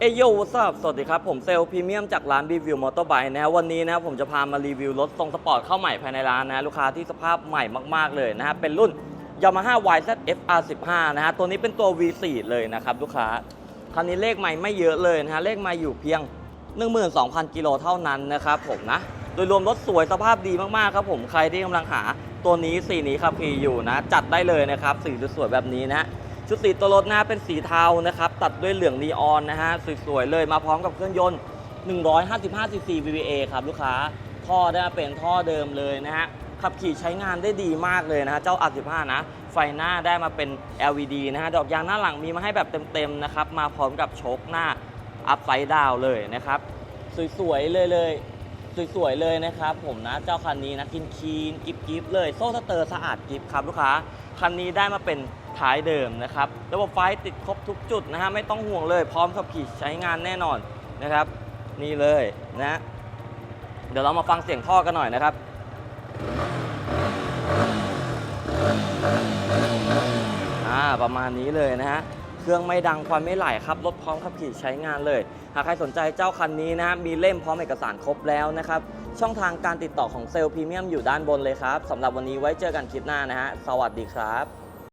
เอโยวัสบสวัสดีครับ ผมเซลพรีเมียมจากร้านรีวิวมอเตอร์ไบค์นะวันนี้นะผมจะพามารีวิวรถทรงสปอร์ตเข้าใหม่ภายในร้านนะ ลูกค้าที่สภาพใหม่มากๆเลยนะฮะเป็นรุ่น Yamaha YZ FR15 นะฮะตัวนี้เป็นตัว V4 เลยนะครับลูกค้า คันนี้เลขใหม่ไม่เยอะเลยนะฮะเลขใหม่อยู่เพียง 12,000 กิโลเท่านั้นนะครับผมนะ โดยรวมรถสวยสภาพดีมากๆครับผมใครที่กำลังหาตัวนี้สีนี้ครับพีอยู่นะ จัดได้เลยนะครับสีสวยๆแบบนี้นะ ชุดสีตัวรถนะเป็นสีเทานะครับ ตัดด้วยเหลืองนีออนนะฮะสวยๆเลยมาพร้อมกับเครื่องยนต์ 155 cc VVA ครับลูกค้า ท่อได้มาเป็นท่อเดิมเลยนะฮะ ขับขี่ใช้งานได้ดีมากเลยนะฮะ เจ้า R15 นะ ไฟหน้าได้มาเป็น LED นะฮะ ดอกยางหน้าหลังมีมาให้แบบเต็มๆนะครับ มาพร้อมกับโชคหน้าอัพไซด์ดาวเลยนะครับ สวยๆเลยเลยสวยๆเลยนะครับผมนะเจ้าคันนี้นะกินคีนกิบกิบเลยโซ่สเตอร์สะอาดกิบครับลูกค้าคันนี้ได้มาเป็น ท้ายเดิมนะครับ ระบบไฟติดครบทุกจุดนะฮะไม่ต้องห่วงเลยพร้อมขับขี่ใช้งานแน่นอนนะครับ นี่เลยนะเดี๋ยวเรามาฟังเสียงท่อกันหน่อยนะครับอ่าประมาณนี้เลยนะฮะเครื่องไม่ดังควันไม่ไหลครับรถพร้อมขับขี่ใช้งานเลย หากใครสนใจเจ้าคันนี้นะฮะมีเล่มพร้อมเอกสารครบแล้วนะครับ ช่องทางการติดต่อของเซลล์พรีเมียมอยู่ด้านบนเลยครับสำหรับวันนี้ไว้เจอกันคลิปหน้านะฮะสวัสดีครับ